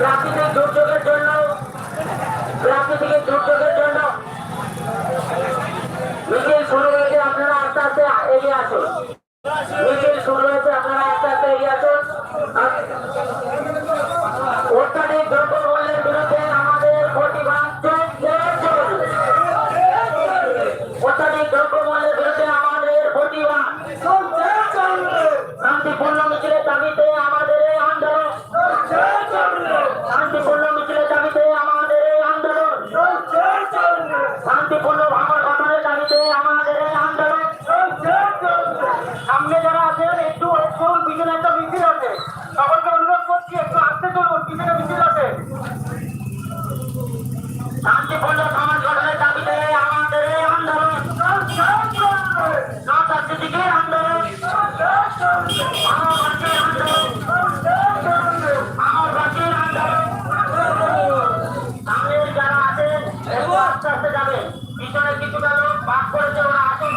প্রাকৃতিক দুর্যোগের জন্য, প্রাকৃতিক দুর্যোগের জন্য। মিছিল শুরু হয়েছে, আপনারা আস্তে আস্তে এগিয়ে আসুন। মিছিল শুরু হয়েছে, আপনারা আস্তে আস্তে এগিয়ে আসুন। অত্যাধিক দ্রব্যমূল্যের বিরুদ্ধে আমাদের প্রতিবাদ। অত্যাধিক দ্রব্যমূল্যের